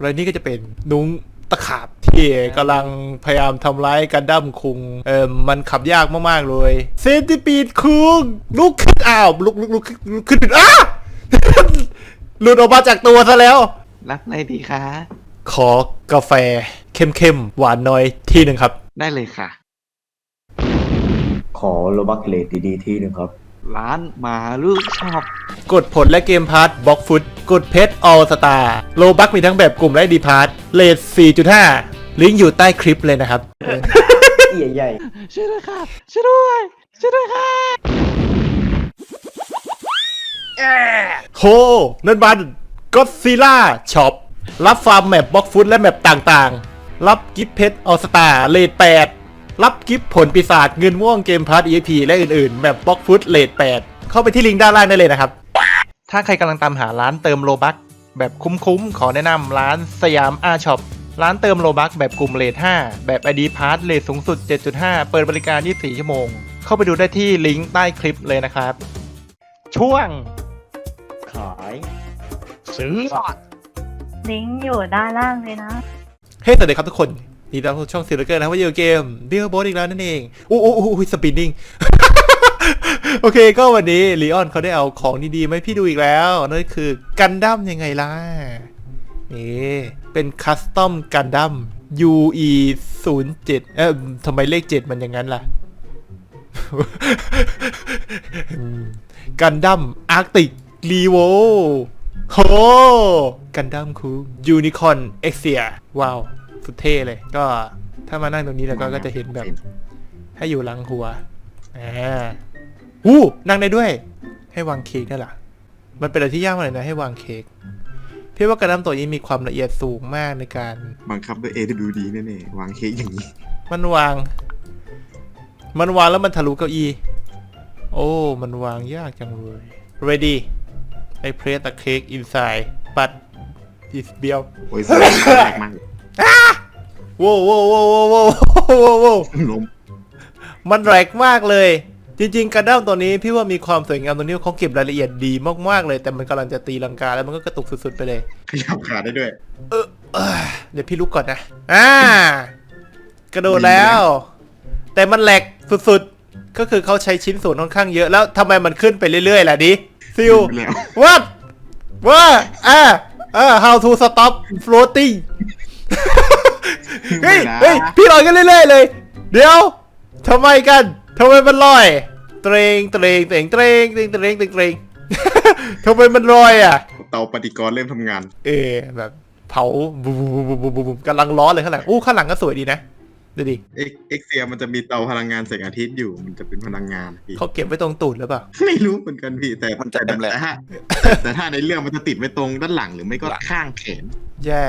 แล้วนี่ก็จะเป็นนุ้งตะขาบที่กำลังพยายามทำร้ายกันดั้มคุง เออมันขับยากมาก ๆ เลยเซนติปีดคุงลุกขึ้นอ้าวลุกลุกลุกลุกขึ้นอ้าหลุดออกมาจากตัวซะแล้ว รับอะไรดีคะขอกาแฟเข้มๆ หวานน้อยที่หนึ่งครับ ได้เลยค่ะ ขอโลบักเลดดีๆที่หนึ่งครับ ร้านมาลูกชอบกดผลและเกมพาร์ทบล็อกฟุตกดเพชรออลสตาร์โลบักมีทั้งแบบกลุ่มและดีพาร์ทเลท4.5 ลิงก์อยู่ใต้คลิปเลยนะครับ เอี่ยใหญ่ช่วยด้วยค่ะช่วยด้วยช่วยด้วยค่ะโหนั่นมันก็ซีล่าช็อปรับฟาร์มแมปบล็อกฟุตและแมปต่างๆ รับกิฟต์เพชรออสตาเลท8 รับกิฟต์ผลปีศาจเงินม่วงเกมพาร์ท EXP และอื่นๆแมปบล็อกฟุตเลท8เข้าไปที่ลิงก์ด้านล่างได้เลยนะครับ ถ้าใครกำลังตามหาร้านเติมโลบักแบบคุ้มๆ ขอแนะนำร้านสยามอาช็อปร้านเติมโลบักแบบกลุ่มเลท5 แบบ ID p a s s เลทสูงสุด 7.5 เปิดบริการ 24 ชั่วโมง เข้าไปดูได้ที่ลิงก์ใต้คลิปเลยนะครับ ช่วง ขาย ซื้อ ลิงก์อยู่ด้านล่างเลยนะ เฮ้ยสวัสดีครับทุกคน นี่ตามช่องซีรีเกอร์นะว่าอยู่เกมบิลบอสอีกแล้วนั่นเองอู้อู้อู้สปินนิ่งโอเคก็วันนี้ลีออนเขาได้เอาของดีๆมาให้พี่ดูอีกแล้วนั่นคือกันดั้มยังไงล่ะนี่เป็นคัสตอมกันดั้ม UE 0 7เอ๊ะทำไมเลข 7 มันอย่างนั้นล่ะกันดั้มอาร์กติกรีโวโหกันดั้มคูยูนิคอนเอ็กเซียว้าว สุดเท่เลย ก็ถ้ามานั่งตรงนี้แล้วก็ก็จะเห็นแบบ ให้อยู่หลังหัวอ่าอู้นั่งได้ด้วย ให้วางเค้กได้ล่ะมันเป็นอะไรที่ยากมากเลยนะให้วางเค้กพี่ว่ากระดั้มตัวนี้มีความละเอียดสูงมากในการบังคับด้วย AWD แน่ๆวางเค้กอย่างนี้ มันวาง มันวางแล้วมันทะลุเก้าอี้โอ้ มันวางยากจังเลย ready I press the cake inside but it's เบี้ยวโอ้ยสวยแปลกมาก โว้วโว้วโว้วโว้วโว้วโว้วโว้วล้มมันแรงมากเลย จริง ๆกระด้ามตัวนี้พี่ว่ามีความสวยงามตรงนี้เขาเก็บรายละเอียดดีมากๆเลย แต่มันกำลังจะตีลังกาแล้วมันก็กระตุกสุดๆไปเลย ขยับขาได้ด้วย เออเอ้ยเดี๋ยวพี่ลุกก่อนนะ อ่า กระโดดแล้ว แต่มันแหลกสุดๆ ก็คือเขาใช้ชิ้นส่วนค่อนข้างเยอะแล้วทำไมมันขึ้นไปเรื่อยๆล่ะดิซิลแล้ว what ว่าอ่าอ่า how to stop floating เฮ้ยไม่นะเฮ้ยพี่ลอยกันเรื่อยๆเลย เดี๋ยวทำไมกันทำไมมันลอยเตรงเตรงเตรงเตรงเตรงเตรงเตรงเตรงทำไมมันลอยอะ เตาปฏิกรณ์เริ่มทำงาน เออแบบเผาบูมบูมบูมบูมบูมบูมกำลังร้อนเลยข้างหลังอู้ข้างหลังก็สวยดีนะดูดิเอ็กเอ็กเซียมันจะมีเตาพลังงานแสงอาทิตย์อยู่มันจะเป็นพลังงานพี่เขาเก็บไว้ตรงตูดหรือเปล่าไม่รู้เหมือนกันพี่แต่มันจะแต่ดำแหละแต่ถ้าแต่ถ้าในเรื่องมันจะติดไว้ตรงด้านหลังหรือไม่ก็ข้างแขน แย่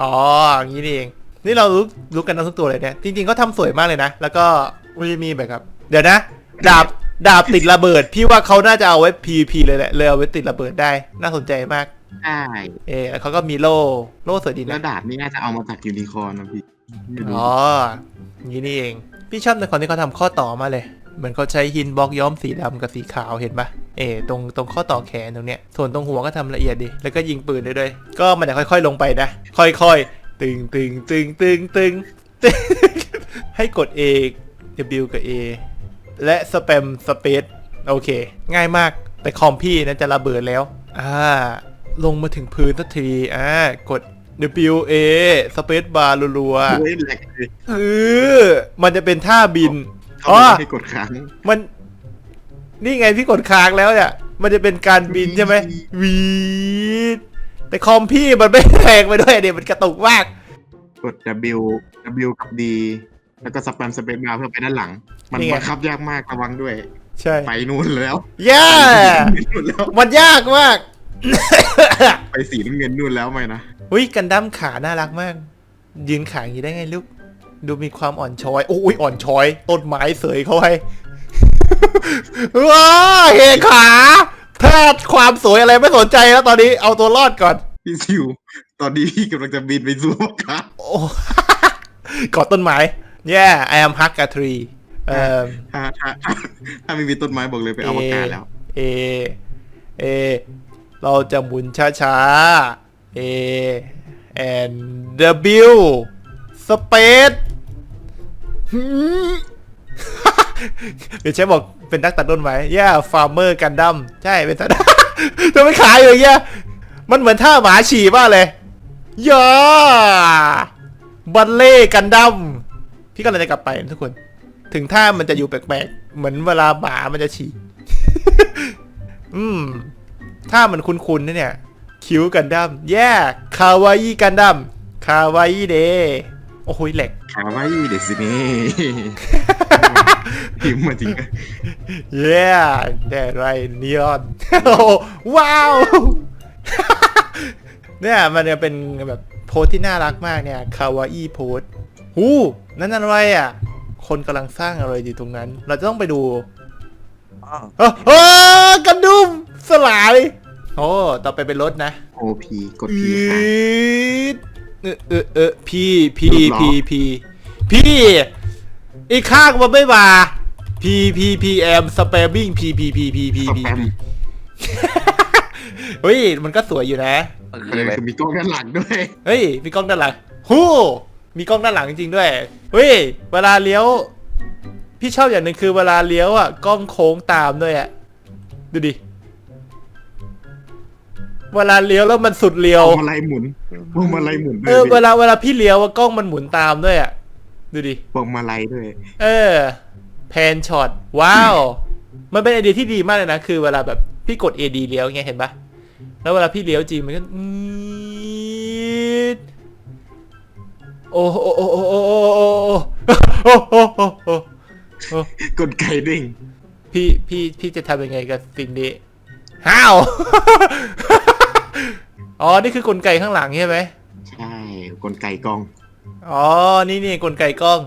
อ๋ออย่างนี้นี่เอง นี่เรารู้รู้กันทั้งทุกตัวเลยเนี่ย จริงๆเขาทำสวยมากเลยนะ แล้วก็มันจะมีแบบครับ เดี๋ยวนะ ดาบ ดาบติดระเบิด พี่ว่าเขาน่าจะเอาไว้ PVP เลยแหละ เลยเอาไว้ติดระเบิดได้ น่าสนใจมาก ใช่เออแล้วเขาก็มีโล่ โล่สวยดีแล้นะ วดาบนี่น่าจะเอามาจากยูนิคอร์นนะพี่ไม่รู้อ๋ออย่างนี้นี่เอง พี่ชอบในคนที่เขาทำข้อต่อมาเลย เหมือนเขาใช้หินบล็อกย้อมสีดำกับสีขาวเห็นปะเออตรงตรงข้อต่อแขนตรงเนี้ยส่วนตรงหัวก็ทำละเอียดดี แล้วก็ยิงปืนได้ด้วย ก็มันจะค่อย ๆ ลงไปนะ ค่อยๆ ตึงตึงตึงตึงตึงตึงให้กด A W กับ A และสเปมสเปซโอเค ง่ายมากแต่คอมพี่นะจะระเบิดแล้วอ่าลงมาถึงพื้นทันทีอ่ากด W A สเปซบาร์รัวๆเฮ้ยแหลกเลยเออมันจะเป็นท่าบินเขา อ๋อไม่ให้กดค้างมัน นี่ไงพี่กดค้างแล้วเนี่ย มันจะเป็นการบินใช่ไหมวีดแต่คอมพี่มันไม่แรงไปด้วยเดี๋ยวมันกระตุกมาก กด W W กับ D แล้วก็สแปมสเปซบาร์เพื่อไปด้านหลัง มันนี่ไง บังคับยากมากระวังด้วย ใช่ไปนู่นแล้วย่าไปนู่นแล้ว มันยากมาก ไปสีน้ำเงินนู่นแล้วไหมนะ อุ้ยกันดั้มขาน่ารักมาก ยืนขาอย่างนี้ได้ไงลูก ดูมีความอ่อนช้อยโอ้ยอ่อนช้อย ต้นไม้เสยเขาไว้ว้าเฮขาถ้าความสวยอะไรไม่สนใจแล้วตอนนี้เอาตัวรอดก่อน พี่ซิว ตอนนี้พี่กำลังจะบินไปสู่อวกาศโอ้กอดต้นไม้ yeah I am hug a tree เอ่อถ้าถ้าถ้าถ้าไม่มีต้นไม้บอกเลยไปอวกาศแล้ว เอ เอ เราจะหมุนช้าๆ เอ and W space หืม เดี๋ยวใช้บอกเป็นนักตัดต้นไม้ย่าฟาร์เมอร์กันดั้มใช่เป็นตัดจะไม่ขายอยู่อย่างเงี้ยมันเหมือนท่าหมาฉี่มากเลยย่าบัลเล่กันดั้มพี่ก็เลยจะกลับไปทุกคน ถึงท่ามันจะอยู่แปลกๆ เหมือนเวลาหมามันจะฉี่อืมถ้ามันคุ้นๆนะเนี่ย คิ้วกันดั้มแย่คาวาอิกันดั้มคาวาอิเด โอ้โหแหล็กคาวาอิเดซิเน่พิมพ์มาจริงอะ Yeah that right neon โอ้ว้าว เนี่ยมันจะเป็นแบบโพสที่น่ารักมากเนี่ยคาวาอิโพสหูนั่นอะไรอะ คนกำลังสร้างอะไรอยู่ตรงนั้น เราจะต้องไปดูเออเอกระดุมสลาย โอ้ ต่อไปเป็นรถนะ โอพีกดพีค่ะ เออเออเออพี่พี่รูปหล่อพี่พี่พี่อีกข้างมันไม่มาพีพีพีแอมสเปมบิ้งพีพีพีพีพีสพีแปมเฮ้ยมันก็สวยอยู่นะเออคือมีกล้องด้านหลังด้วย เฮ้ยมีกล้องด้านหลังฮู้มีกล้องด้านหลังจริงๆด้วย เฮ้ยเวลาเลี้ยว พี่ชอบอย่างหนึ่งคือเวลาเลี้ยวอะกล้องโค้งตามด้วยอะดูดิ เวลาเลี้ยวแล้วมันสุดเลี้ยวพวงมาลัยหมุนพวงมาลัยหมุนด้วเอยอเวลาเวลาพี่เลี้ยวอะกล้องมันหมุนตามด้วยอะดูดิพวงมาลัยด้วยเออแพนช็อตว้าว มันเป็นไอเดียที่ดีมากเลยนะ คือเวลาแบบพี่กด AD เลี้ยวไงเห็นปะแล้วเวลาพี่เลี้ยวจริงมันก็อืดโอ้โหโอ้โหโอ้โหโอ้โหโอ้โหโอ้โหโอ้โหกดไก่เด้งพี่พี่พี่จะทำยังไงกับสิ่งนี้ห้าว อ๋อ นี่คือกลไกข้างหลังใช่ไหมใช่กดไก่กล้องอ๋อ นี่นี่กลไกกล้อง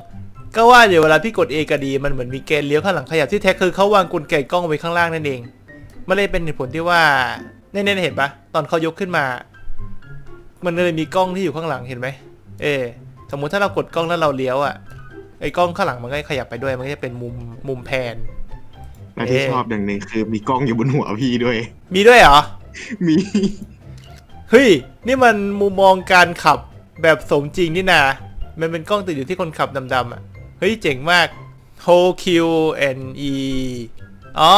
ก็ว่าเดี๋ยวเวลาพี่กด A กับ D มันเหมือนมีเกณฑ์เลี้ยวข้างหลังขยับที่แท้คือเขาวางกลไกกล้องไว้ข้างล่างนั่นเอง มันเลยเป็นเหตุผลที่ว่าเน่ๆเห็นปะตอนเขายกขึ้นมา มันเลยมีกล้องที่อยู่ข้างหลังเห็นไหม เออสมมุติถ้าเรากดกล้องแล้วเราเลี้ยวอะ ไอ้กล้องข้างหลังมันก็ขยับไปด้วย มันก็จะเป็นมุมมุมแพน และที่เอ๊ะ ชอบอย่างหนึ่งคือมีกล้องอยู่บนหัวพี่ด้วย มีด้วยเหรอ มี เฮ้ย นี่มันมุมมองการขับแบบสมจริงนี่นามันเป็นกล้องติดอยู่ที่คนขับดำๆอะ เฮ้ย เจ๋งมาก h o q n e อ๋อ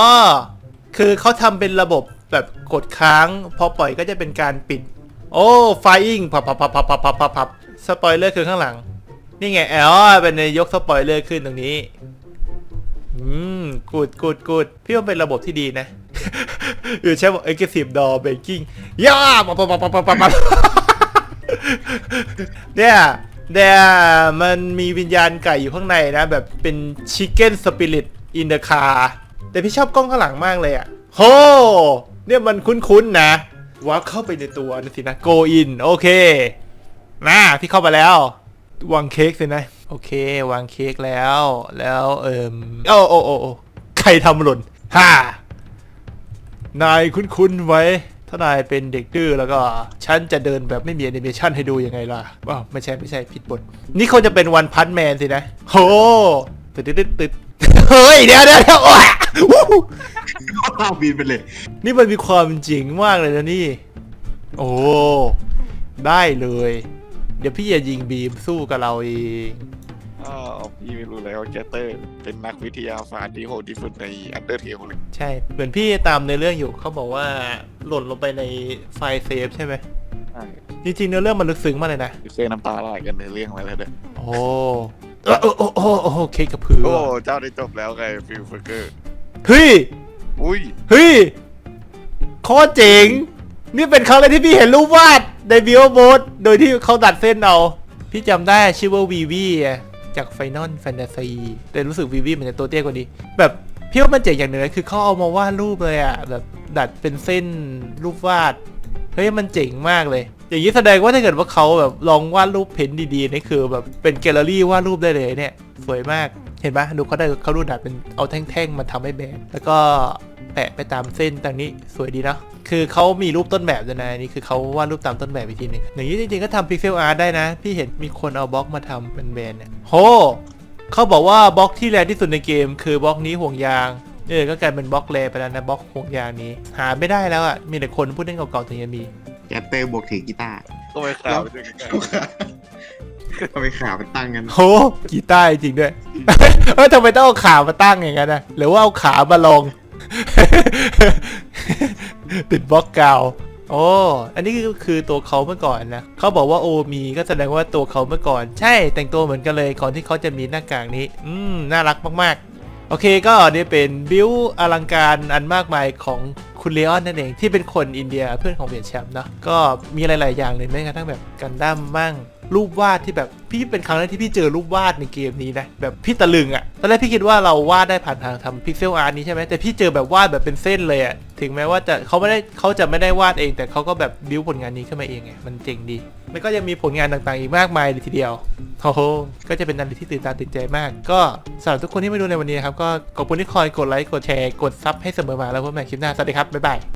คือเขาทำเป็นระบบแบบกดค้าง พอปล่อยก็จะเป็นการปิด โอ้ ไฟอิงพับพับพับพับพับพับพับสปอยเลอร์คือข้างหลัง นี่ไงแอ๋อเป็นในยกสปอยเลอร์ขึ้นตรงนี้ อืมกูดกูดกูดพี่ว่าเป็นระบบที่ดีนะ หรือใช้บอก aggressive door breaking ย่าปับปับปับปับปับปับเนี่ยเนี่ยมันมีวิญญาณไก่อยู่ข้างในนะ แบบเป็น chicken spirit in the car แต่พี่ชอบกล้องข้างหลังมากเลยอะโหเนี่ยมันคุ้นๆนะว่าเข้าไปในตัวนะสินะ go in โอเคนะพี่เข้ามาแล้ววางเค้กสินะ โอเค วางเค้กแล้ว แล้วเอิมโอ้โอ้โอ้โอ้ใครทำหล่นฮ่า นายคุ้นๆไว้ ถ้านายเป็นเด็กดื้อแล้วก็ ฉันจะเดินแบบไม่มีแอนิเมชันให้ดูยังไงล่ะว้าวไม่ใช่ไม่ใช่ผิดบทนี่เขาจะเป็นวันพันแมนสินะโหตึดตึดตึดตึดเฮ้ยเดี๋ยวเดี๋ยวเดี๋ยวโอ้ยวู้ฮู้ข้าวบินไปเลย นี่มันมีความจริงมากเลยนะนี่ โอ้ได้เลย เดี๋ยวพี่จะยิงบีมสู้กับเราเอง อ้าวพี่ไม่รู้เลยว่าแกเตอร์ เป็นนักวิทยาศาสตร์ที่โหดที่สุดในอันเดอร์เทลเลยใช่ เหมือนพี่ตามในเรื่องอยู่เขาบอกว่าหล่นลงไปในไฟล์เซฟใช่ไหมใช่จริงๆเนื้อเรื่องมันลึกซึ้งมากเลยนะเคยน้ำตาไหลกันในเรื่องมาแล้วเด้อโอ้เออโอ้โอ้โอ้โอ้โอ้เค้กกับพื้นโอ้เจ้าได้จบแล้วไงฟิลเฟอร์เกอร์เฮ้ยอุ้ยเฮ้ยโคตรเจ๋งนี่เป็นครั้งแรกที่พี่เห็นรูปวาดในบิโอโบสโดยที่เขาตัดเส้นเอา พี่จำได้ชื่อว่าวีวี จากไฟนอลแฟนตาซีแต่รู้สึกวีวีมันจะตัวเตี้ยกว่านี้ แบบพี่ว่ามันเจ๋งอย่างหนึ่งเลยคือเขาเอามาวาดรูปเลยอะแบบดัดเป็นเส้นรูปวาดเฮ้ยมันเจ๋งมากเลย อย่างนี้แสดงว่าถ้าเกิดว่าเขาแบบลองวาดรูปเพ้นดีๆนี่คือแบบเป็นแกลเลอรี่วาดรูปได้เลยเนี่ย สวยมาก เห็นปะดูเขาได้เขาดูดัดเป็นเอาแท่งๆมาทำให้แบนแล้วก็แปะไปตามเส้นตรงนี้สวยดีเนอะคือเขามีรูปต้นแบบด้วยนะอันนี่คือเขาวาดรูปตามต้นแบบอีกทีหนึงอย่างนี้จริงๆก็ทำพิกเซลอาร์ตได้นะ พี่เห็นมีคนเอาบล็อกมาทำเป็นแบนเนี่ยโหเขาบอกว่าบล็อกที่แรงที่สุดในเกม คือบล็อกนี้ห่วงยางเออก็กลายเป็นบล็อกแรไปแล้วนะบล็อกห่วงยางนี้ หาไม่ได้แล้วอะมีแต่คนพูดเล่นเก่าๆถึงจะมีแกเตอร์บวกถือกีตาร์ก็ไม่ข่าวไปด้วยกันเอาไปขาไปตั้งกันโหกีตาร์จริงด้วย เออทำไมต้องเอาขามาตั้งอย่างนั้นนะหรือว่าเอาขามาลง ติดบล็อกกาวโอ้อันนี้คือตัวเขาเมื่อก่อนนะเขาบอกว่าโอมีก็แสดงว่าตัวเขาเมื่อก่อน ใช่แต่งตัวเหมือนกันเลยก่อนที่เขาจะมีหน้ากากนี้ อืมน่ารักมากๆ โอเคก็นี่เป็นบิวอลังการอันมากมายของ คุณเลออนนั่นเองที่เป็นคนอินเดียเพื่อนของเวียดแชมป์เนาะก็มีหลาย ๆ อย่างเลยแม้กระทั่งแบบกันดั้มมั่งรูปวาดที่แบบพี่เป็นครั้งแรกที่พี่เจอรูปวาดในเกมนี้นะแบบพี่ตะลึงอะ่ะตอนแรกพี่คิดว่าเราวาดได้ผ่านทางทำพิกเซลอาร์ตนี้ใช่ไหมแต่พี่เจอแบบวาดแบบเป็นเส้นเลยอะ่ะถึงแม้ว่าจะเขาไม่ได้เขาจะไม่ได้วาดเอง แต่เขาก็แบบบิวผลงานนี้ขึ้นมาเองไงมันเจ๋งดี แล้วก็ยังมีผลงานต่างๆอีกมากมายเลยทีเดียวโอ้โหก็จะเป็นอันที่ตื่นตาตื่นใจมาก ก็สำหรับทุกคนที่มาดูในวันนี้ครับก็ขอบคุณที่คอยกดไลค์กดแชร์กดซับให้เสมอมาแล้วพบกันใหม่คลิปหน้าสวัสดีครับบ๊ายบาย